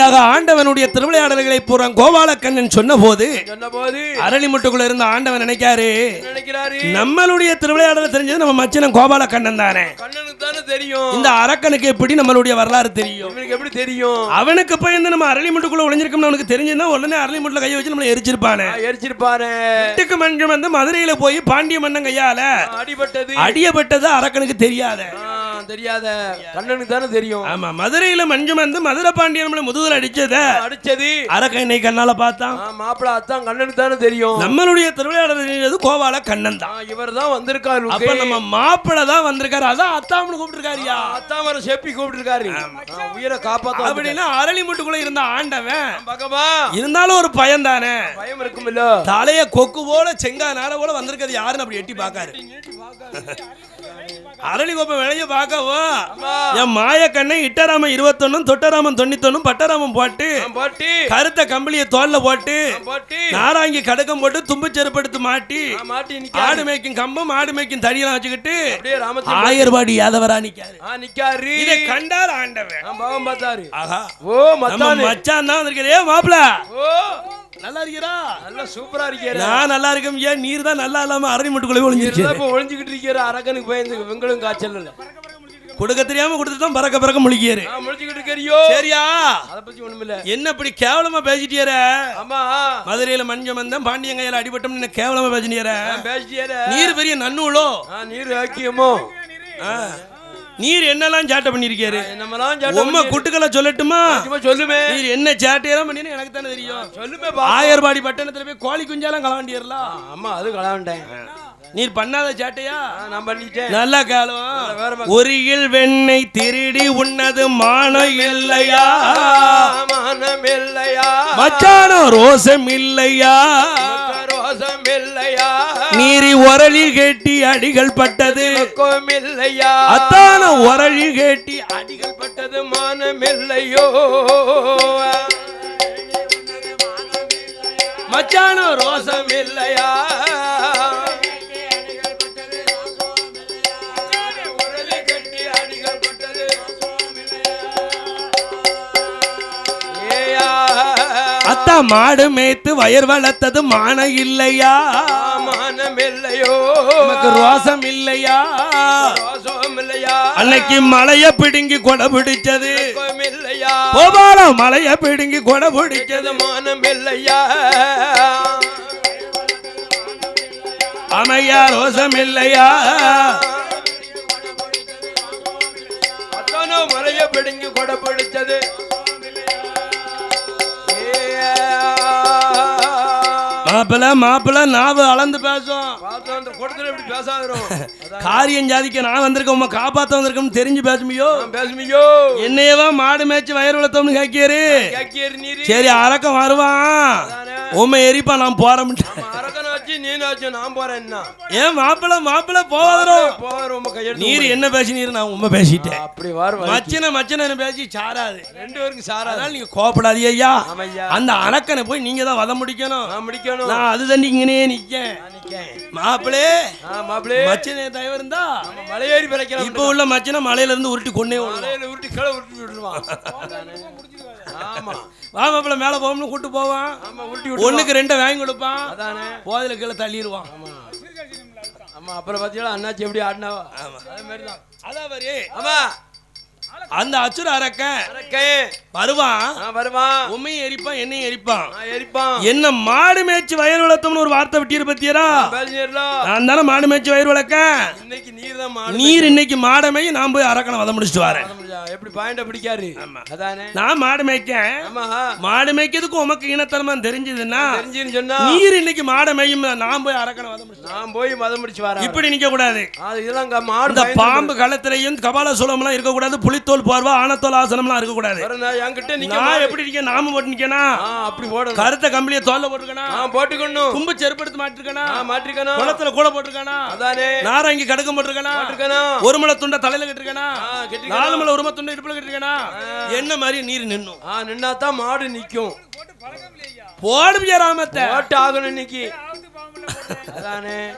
இப்படியாக ஆண்டவனுடைய திருவிளையாடல்களை பூரா கோபாலக்கண்ணன் சொன்ன போது அரளிமுட்டுக்குள்ள இருந்த ஆண்டவன் நினைக்காரு நம்மளுடைய திருவிளையாடல் தெரிஞ்சது நம்ம மச்சனம் கோபாலக்கண்ணன் தானே. தெரியும். இந்த அரக்கனுக்கு எப்படி நம்மளுடைய வரலாறு தெரியும்? எப்படி தெரியும்? அவனுக்கு போய் இந்த நம்ம அரளிமுட்டுக்குள்ள ஒளிஞ்சிருக்கோம்னு அவனுக்கு தெரிஞ்சுன்னா உடனே அரளிமுட்டுல கையை வச்சு நம்மளை எரிச்சிருப்பானே. வீட்டுக்கு மஞ்சள் வந்து மதுரையில போய் பாண்டிய மன்னன் கையால அடிபட்டது. அடியப்பட்டது அரக்கனுக்கு தெரியாத. தெரியாத கண்ணனுக்கு தானே தெரியும். ஆமா மதுரையில மஞ்சள் வந்து மதுரை பாண்டியன் நம்மள முதுகுல அடிச்சத அடிச்சது. அரக்கன் இன்னைக்கு கண்ணால பார்த்தான். ஆ, மாப்பிள அத்தான் கண்ணனுக்கு தானே தெரியும். நம்மளுடைய திருவிளையாடல் கோபால கண்ணன் தான். இவர் தான் வந்திருக்காரு அப்ப நம்ம மாப்பிள தான் வந்திருக்காரு. அதான் அத்தாமனு கூப்பிட்டுருக்காருயா. அத்தான் வர செப்பி கூப்பிட்டு உயிரை காப்பாத்த அப்படின்னா அரளி முட்டுக்குள்ள இருந்த ஆண்டவன் பகவா. இருந்தாலும் ஒரு பயம் தானே? பயம் இருக்குமில்ல. தலைய கொக்கு போல செங்கா நாட போல வந்திருக்கிறது யாருன்னு அப்படி எட்டி பாக்காரு அரளி கோப்பை விளைய பார்க்கவோ. என் மாய கண்ணை இட்டராமன் இருபத்தொன்னும் தொட்டராமன் தொண்ணூத்தொன்னும் பட்டராமன் போட்டு கருத்த கம்பளிய தோல்ல போட்டு நாராங்கி கடுக்கம் போட்டு தும்பு செருப்படுத்து மாட்டி ஆடு மேய்க்கும் கம்பம் ஆடு மேய்க்கும் தடியெல்லாம் வச்சுக்கிட்டு ஆயர்பாடி யாதவரா நிக்காரு. நிக்காரு. இதை கண்டார் ஆண்டவன் ஆஹா. ஓ மச்சான். தான் வந்திருக்கிறே மாப்பிள ஓ. நல்லா இருக்கிறா நல்லா சூப்பரா இருக்கியாரு நான் நல்லா இருக்கேன் ஏன் நீர் தான் நல்லா இல்லாம அரை மட்டுக்குள்ளே ஒளிஞ்சிருச்சு இப்ப ஒளிஞ்சுக்கிட்டு இருக்கியாரு அரக்கனுக்கு பயந்து வெங்களும் காய்ச்சல் இல்ல. கொடுக்க தெரியாம கொடுத்துட்டு தான் பறக்க பறக்க முழிக்கியாரு. முழிச்சுக்கிட்டு இருக்கறியோ சரியா? அத பத்தி ஒண்ணுமில்ல. என்ன இப்படி கேவலமா பேசிட்டியார? ஆமா. மதுரையில மஞ்சம் வந்தேன் பாண்டியன் கையில அடிபட்டோம்னு என்ன கேவலமா பேசினியார பேசிட்டியார. நீர் பெரிய நன்னூலோ? நீர் ஆக்கியமோ? ஆ. நீர் என்னெல்லாம் சேட்டை பண்ணிருக்காரு உம்ம குட்டுக்களை சொல்லட்டுமா? சொல்லுமே. நீர் என்ன சேட்டையெல்லாம் பண்ணி எனக்கு தானே தெரியும். சொல்லுமே ஆயர்பாடி பட்டணத்துல போய் கோழி குஞ்சாலாம் கலவாண்டியறலாம் ஆமா அது கலாண்டேன். நீர் பண்ணாத சேட்டையா? நான் பண்ணிட்டேன். நல்லா காலம் ஒரியில் வெண்ணெய் திருடி உண்ணது மானம் இல்லையா? மானம் இல்லையா? மச்சானம் ரோசம் இல்லையா? ரோசம் இல்லையா? நீரி உரளி கேட்டி அடிகள் பட்டது. இல்லையா? அத்தான உரளி கேட்டி அடிகள் பட்டது. மானம் இல்லையோ? மச்சானம் ரோசம் ரோசம் இல்லையா? அத்தா மாடு மேய்த்து வயர் வளர்த்தது மானம் இல்லையா? மானம் இல்லையோ நமக்கு ரோசம் இல்லையா? ரோசம் இல்லையா அன்னைக்கு மலைய பிடுங்கி கொடை பிடிச்சது. இல்லையா கோபாலம் மலைய பிடுங்கி கொடை பிடிச்சது. மானம் இல்லையா அமையா ரோசம் இல்லையா மலைய பிடுங்கி கொடை பிடிச்சது. மாப்பிள மாப்பிள நாவு அளந்து பேசும். காரியம் ஜாதிக்க நான் வந்திருக்கேன் உங்க காப்பாத்த வந்திருக்கேன்னு தெரிஞ்சு பேசுமியோ? பேசுமியோ? என்னையவா மாடு மேய்ச்சி வயர் வளர்த்தோம்னு கேக்கியர் சரி அரக்கம் வருவான். உண்மை எரிப்பா நான் போறேன்ட்டேன் அரக்கனை வச்சு நீனாச்சு நான் போறேன் என்ன ஏன் மாப்பிள மாப்பிள போவதரும் போற ரொம்ப கையெடுத்து நீர் என்ன பேசினீர் நான் உண்மை பேசிட்டேன். அப்படி வர மச்சன மச்சன பேசி சாராது. ரெண்டு பேருக்கு சாரா அதனால நீங்க கோபப்படாதீங்க ஐயா. அந்த அரக்கனை போய் நீங்க தான் வத முடிக்கணும் நான் முடிக்கணும் நான் அது இங்கனே நிக்கேன். மாப்பிளே மாப்பிளே. மச்சனே தயவு இருந்தா. மலையேறி பிறக்கலாம் இப்ப உள்ள மச்சனை மலையில இருந்து உருட்டி கொண்டே மலையில உருட்டி கீழே உருட்டி விட்டுருவான். ஆமா. வா மாப்பிள மேல போவோம்னு கூட்டு போவான். ஆமா ஒண்ணுக்கு ரெண்டை வாங்கி கொடுப்பான். அதானே. போதில கீழே தள்ளிடுவான் ஆமா. அப்புறம் பாத்தீங்களா அண்ணாச்சி எப்படி ஆடினாவா? அதே மாதிரி தான் அதான் வரி ஆமா. அந்த அச்சுர அரக்கே வருவான் வருவான் உண்மையும் எரிப்பான் என்னையும் எரிப்பான். எரிப்பான். என்ன மாடு மேய்ச்சி வயிறு வளர்த்தோம்னு ஒரு வார்த்தை விட்டிரு பத்தியரா நான் தானே மாடு மேய்ச்சி வயிறு வளர்க்க? இன்னைக்கு நீர் தான் மாடு நீர் இன்னைக்கு மாடை மேய் நான் போய் அரக்கனை வத முடிச்சுட்டு வரேன்? எப்படி பாயிண்ட பிடிக்காரு? நான் மாடு மேய்க்கேன். மாடு மேய்க்கிறதுக்கு உமக்கு இனத்தனமா தெரிஞ்சதுன்னா தெரிஞ்சுன்னு சொன்னா நீர் இன்னைக்கு மாடை மேயும் நான் போய் அரக்கனை வத முடிச்சு நான் போய் மதம் முடிச்சு வரேன். இப்படி நிக்க கூடாது இதெல்லாம் மாடு பாம்பு களத்திலையும் கபால சூலம்லாம் இருக்க கூடாது புலித்தோல் பார்வா ஆனத்தோல் ஆசனம்லாம் இருக்க கூடாது என்கிட்ட நான் எப்படி இருக்கேன் நாம போட்டு ஆ அப்படி போடணும். கருத்த கம்பளிய தோல்ல போட்டுருக்கனா? ஆ போட்டுக்கணும். கும்பு செருப்படுத்து மாட்டிருக்கனா? ஆ மாற்றிக்கணும் குளத்துல கூட போட்டிருக்கானா? அதானே. நாரங்கி கடுக்க போட்டிருக்கானா? ஒரு முளை துண்டை தலையில கட்டிருக்கானா? நாலு முளை உரும துண்டை இடுப்புல கட்டிருக்கானா? என்ன மாதிரி நீர் நின்னும்? நின்னா தான் மாடு நிக்கும். போடு ராமத்தை? போட்டு ஆகணும் இன்னைக்கு.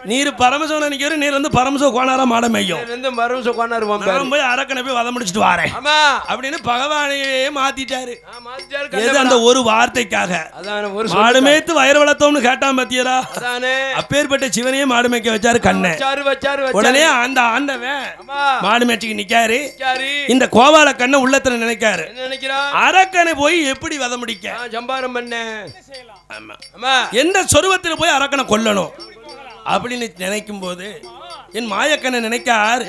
நீர் பரமசிவன் நினைக்கிற நீர் வந்து பரமசிவ கோணாரா மாட மையம் இருந்து சொக்கானாரு வம்பாரு நான் போய் அரக்கனை போய் வதம் முடிச்சிட்டு வாரேன். ஆமா. அப்படின்னு பகவானையே மாத்திட்டாரு. எது. அந்த ஒரு வார்த்தைக்காக? ஒரு மாடு. மேய்த்து வயிறு வளர்த்தோம்னு கேட்டான் பத்தியரா அப்பேற்பட்ட சிவனையே மாடு மேய்க்க வச்சாரு கண்ணன் உடனே அந்த ஆண்டவன் மாடு மேய்ச்சிக்கு நிக்காரு. இந்த கோவால கண்ணை உள்ளத்துல நினைக்காரு. என்ன அரக்கனை போய் எப்படி வத முடிக்க? சம்பாரம். ஆமா. எந்த சொருவத்தில் போய் அரக்கனை கொல்லணும்? அப்படின்னு நினைக்கும் போது என் மாயக்கனை நினைக்கார்.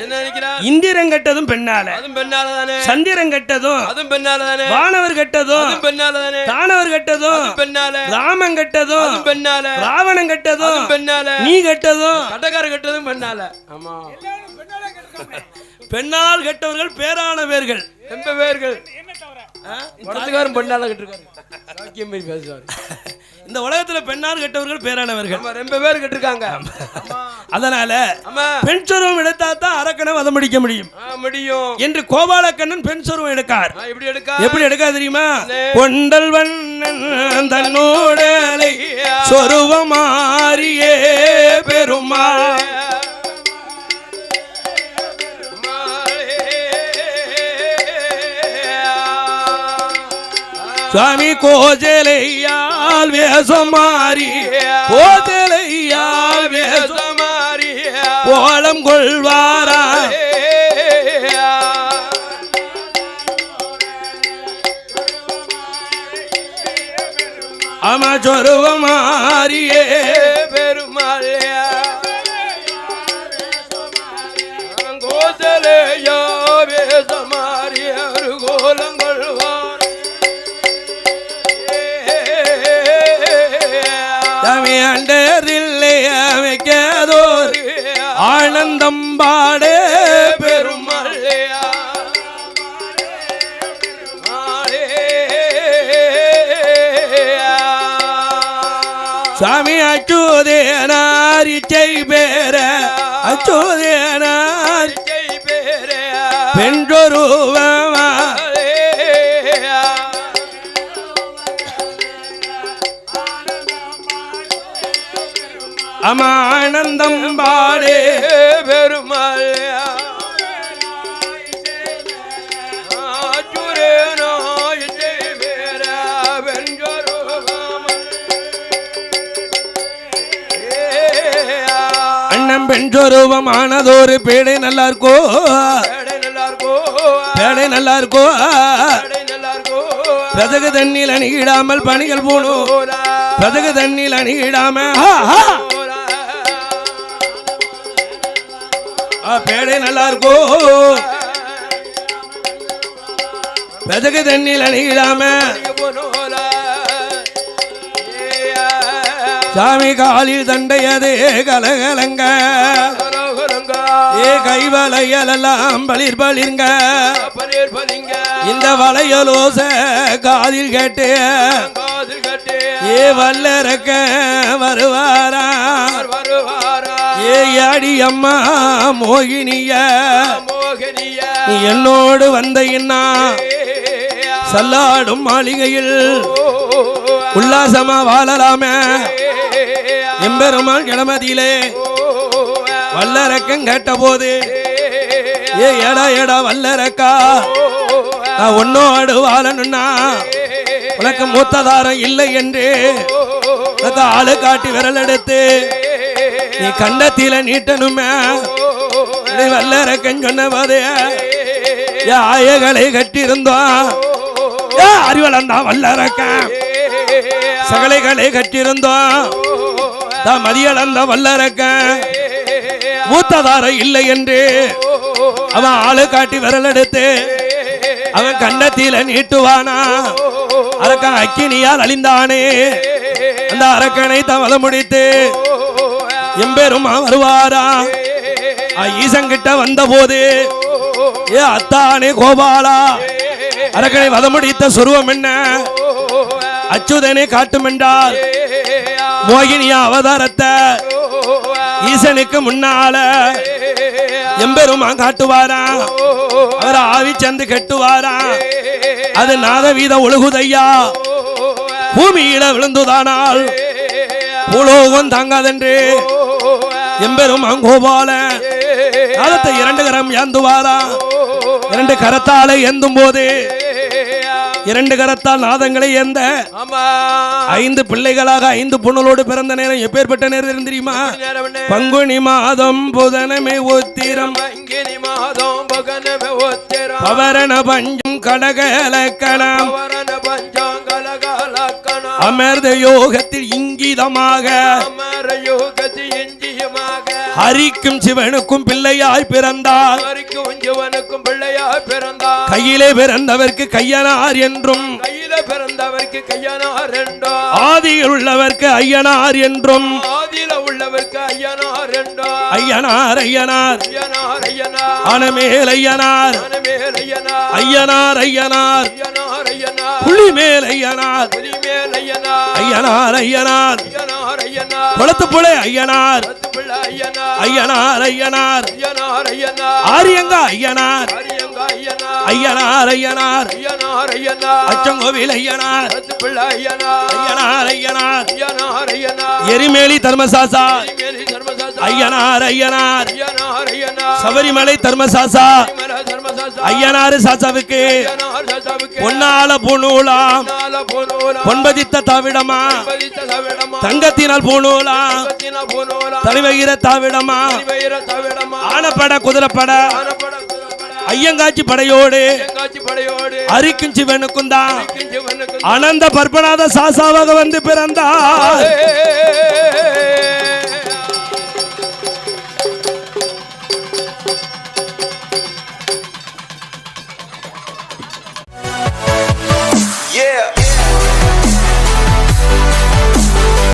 இந்திரன் கெட்டதும் பெண்ணால. அதுவும் பெண்ணால தானே சந்திரன் கெட்டதும் அதுவும் பெண்ணால தானே வானவர் கெட்டதும் அதுவும் பெண்ணால தானே தானவர் கெட்டதும் ராமன் கெட்டதும் ராவணன் கெட்டதும் பெண்ணால? நீ கெட்டதும். கட்டக்கார கட்டதும் பெண்ணால. ஆமா. பெண்ணால் கெட்டவர்கள் பேரான பேர்கள் ரொம்ப பேர்கள் வடத்துக்காரன் பெண்ணால கட்டிருக்காரு. பேசுவாரு. இந்த உலகத்துல பெண்ணால் கெட்டவர்கள் பேரானவர்கள். ரொம்ப பேர் கட்டிருக்காங்க. அதனால பெண் சொருவம் எடுத்தா தான் அரக்கனை வதம் முடிக்க முடியும். முடியும். என்று கோபாலக்கண்ணன் பெண் சொருவம் எடுக்கார். ஆ, இப்படி எடுக்கா எப்படி எடுக்கா தெரியுமா? கொண்டல் வண்ணன் தன்னோடலை சொருவமாரியே பெருமாள். சுவாமி கோஜலையால் வேஷம் மாறி கோஜலையால் வேஷம் கோலம் கொள்வாரா அம சொருவமாரியே ஆனந்தம் பாடே பெருமாள் பெருமாளையா சாமி அச்சுதேனார் இச்சை பேர அச்சுதேனார் அம ஆனந்தம் பாடே பெருமாளையா பென்றொருவமானதொரு பேடை நல்லா இருக்கோ பேடை நல்லா இருக்கோ பிரதகு தண்ணில் அணுகிடாமல் பணிகள் போணும் பிரதகு தண்ணில் அணுகிடாம பேடை நல்லா இருக்கோ பிரதகு தண்ணில் அணுகிடாம சாமி காலில் தண்டையதே கலகலங்க. ஏ கைவலையெல்லாம் பளிர் பளிர்ங்க. இந்த வளையலோச காதில் கேட்டு. ஏ வல்லரக்க வருவாரா? ஏ அம்மா மோகினிய. நீ என்னோடு வந்த இன்னா சல்லாடும் மாளிகையில் உல்லாசமா வாழலாமே. எம்பெருமான் கிளமதியிலே வல்லரக்கம் கேட்ட போது ஏ எடா எடா வல்லரக்கா நான் உன்னோடு வாழணும்னா உனக்கு மூத்ததாரம் இல்லை என்று ஆளு காட்டி விரல் எடுத்து நீ கண்டத்தில நீட்டணுமே. இப்படி வல்லரக்கன் சொன்ன ஏ ஆயகளை கட்டியிருந்தோம் அறிவளந்தா வல்லரக்கன் சகலைகளை கட்டியிருந்தோம் தான் மதியளந்த வல்லரக்கன் மூத்ததார இல்லை என்று அவன் ஆளு காட்டி விரல் எடுத்து அவன் கண்ணத்தில நீட்டுவானா. அரக்கன் அக்கினியால் அழிந்தானே. அந்த அரக்கனை தவள முடித்து எம்பெருமா வருவாரா? ஈசங்கிட்ட வந்த போது ஏ அத்தானே கோபாலா? அரக்கனை வதமுடித்த சுருவம் என்ன? அச்சுதனை காட்டும் என்றால் மோகினியா அவதாரத்தை ஈசனுக்கு முன்னால எம்பெருமா காட்டுவாரா? அவர் ஆவி சந்து கெட்டுவாரா? அது நாதவீத ஒழுகுதையா? பூமியில விழுந்துதானால் பூலோகம் தாங்காதென்று எம்பெரும் அங்கோபால. நாதத்தை இரண்டு கரம் ஏந்துவாரா? இரண்டு கரத்தாலே ஏந்தும் போது இரண்டு கரத்தால் நாதங்களை ஏந்த ஐந்து பிள்ளைகளாக ஐந்து பொண்ணுகளோடு பிறந்த நேரம் எப்பேற்பட்ட நேரம் தெரியுமா? பங்குனி மாதம் புதனமே ஒத்திரம் பவரண பஞ்சம் கடகலக்கணம். அமர்ந்த யோகத்தில் இங்கிதமாக. அமர யோகதி இஞ்சியமாக ஹரிக்கும் சிவனுக்கும் பிள்ளையாய் பிறந்தார். மறிக்கும் ஜீவனுக்கும் பிள்ளையா பிறந்தார். கையிலே பிறந்தவர்க்கு கையனார் என்றும். கையில பிறந்தவருக்கு கையனார் ரெண்டோ ஆதியில் உள்ளவர்க்கு ஐயனார் என்றும். ஆதியில உள்ளவருக்கு ஐயனார் ரெண்டோ ஐயனார் ஐயனார். ஐயனார் ஐயனார். ஆனமேல் ஐயனார். மனமேல் ஐயனார். ஐயனார் ஐயனார். ஐயனார் ஐயனார். புலிமேல் ஐயனார் புலிமேல் ஐயனார். ஐயனார் ஐயனார் குளத்து புலை ஐயனார். ஐயனார் ஐயனார். ஆரியங்கா ஐயனார். ஐயனார் ஐயனார். அச்சங்கோவில் ஐயனார். ஐயனார் ஐயனார். எரிமேலி தர்மசாசா. ஐயனார் ஐயனார். சபரிமலை தர்மசாசா. ஐயனாறு ஐயனார் சாசாவுக்கு. பொன்னால பூணூலாம் நால போனோலா பொன்பதித்த தாவிடமா. தங்கத்தினால் போனோலா தலைவகிர தாவிடமா. ஆனப்பட குதிரைப்பட. ஐயங்காட்சி படையோடு. அரிக்கும் சிவனுக்கும் தான் அனந்த பற்பனாத சாசாவாக வந்து பிறந்தார்.